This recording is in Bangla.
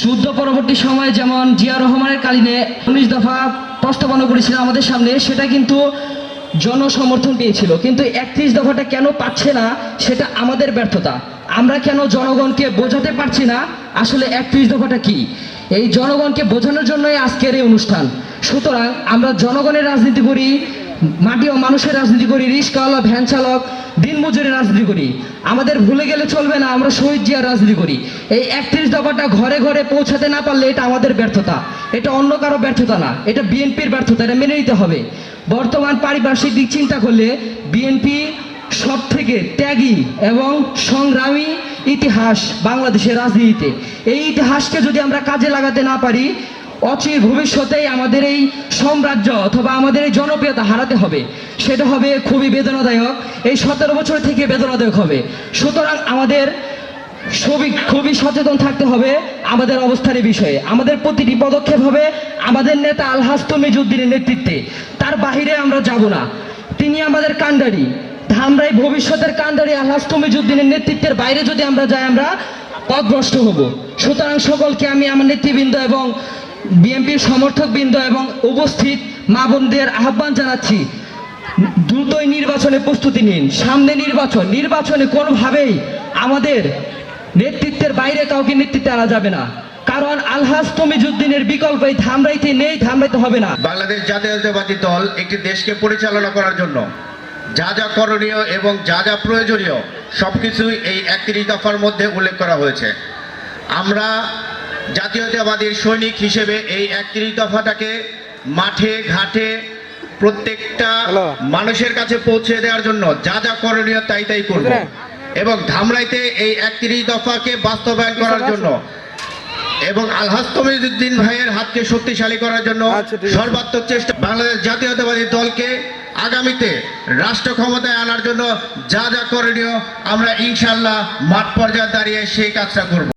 যুদ্ধ পরবর্তী সময়ে যেমন জিয়া রহমানের কালীনে উনিশ দফা প্রস্তাবনা করেছিল আমাদের সামনে, সেটা কিন্তু জনসমর্থন পেয়েছিল। কিন্তু একত্রিশ দফাটা কেন পাচ্ছে না, সেটা আমাদের ব্যর্থতা। আমরা কেন জনগণকে বোঝাতে পারছি না, আসলে একত্রিশ দফাটা কি? এই জনগণকে বোঝানোর জন্যই আজকের এই অনুষ্ঠান। সুতরাং আমরা জনগণের রাজনীতি করি মাটি ও মানুষের রাজনীতি করি রিস্কাওয়ালা ভ্যান চালক দিনমজুরের রাজনীতি করি। আমাদের ভুলে গেলে চলবে না, আমরা শহীদ জিয়ার রাজনীতি করি। এই একত্রিশ দফাটা ঘরে ঘরে পৌঁছাতে না পারলে এটা আমাদের ব্যর্থতা। এটা অন্য কারও ব্যর্থতা না, এটা বিএনপির ব্যর্থতা, এটা মেনে নিতে হবে। বর্তমান পারিপার্শ্বিক দিক চিন্তা করলে বিএনপি সব থেকে ত্যাগী এবং সংগ্রামী ইতিহাস বাংলাদেশের রাজনীতিতে। এই ইতিহাসকে যদি আমরা কাজে লাগাতে না পারি অচির ভবিষ্যতেই আমাদের এই সাম্রাজ্য অথবা আমাদের এই জনপ্রিয়তা হারাতে হবে। সেটা হবে খুবই বেদনাদায়ক, এই সতেরো বছর থেকে বেদনাদায়ক হবে। সুতরাং আমাদের খুবই খুবই সচেতন থাকতে হবে আমাদের অবস্থানের বিষয়ে। আমাদের প্রতিটি পদক্ষেপ হবে আমাদের নেতা আলহাজ তমিজুদ্দিনের নেতৃত্বে। তার বাহিরে আমরা যাব না। তিনি আমাদের কান্ডারি ধামরাই ভবিষ্যতের কান্ডারি আলহাজ তমিজুদ্দিনের নেতৃত্বের বাইরে যদি আমরা যাই, আমরা পথভ্রষ্ট হব। সুতরাং সকলকে আমি আমার নেতৃবৃন্দ এবং বিএনপির সমর্থক বৃন্দ এবং উপস্থিত মা বোনদের আহ্বান জানাচ্ছি। দ্রুতই নির্বাচনে প্রস্তুতি নিন। সামনে নির্বাচন। নির্বাচনে কোনোভাবেই আমাদের নেতৃত্বের বাইরে কাউকে নেতৃত্বে আনা যাবে না। কারণ আলহাজ তমিজুদ্দিনের বিকল্প এই ধামরাইতে নেই, ধামরাইতে হবে না। বাংলাদেশ জাতীয়তাবাদী দল একটি দেশকে পরিচালনা করার জন্য যা যা করণীয় এবং যা যা প্রয়োজনীয় সবকিছুই এই একত্রিশ দফার মধ্যে উল্লেখ করা হয়েছে। আমরা জাতীয়তাবাদীর সৈনিক হিসেবে এই একত্রিশ দফাটাকে মাঠে ঘাটে প্রত্যেকটা মানুষের কাছে পৌঁছে দেওয়ার জন্য যা যা করণীয় তাই তাই করব। এবং ধামরাইতে এই একত্রিশ দফাকে বাস্তবায়ন করার জন্য এবং আলহাজ তমিজুদ্দিন ভাইয়ের হাতকে শক্তিশালী করার জন্য আচ্ছা। সর্বাত্মক চেষ্টা বাংলাদেশ জাতীয়তাবাদী দলকে আগামীতে রাষ্ট্র ক্ষমতায় আনার জন্য যা যা করণীয় আমরা ইনশাল্লাহ মাঠ পর্যায়ে দাঁড়িয়ে সেই কাজটা করব।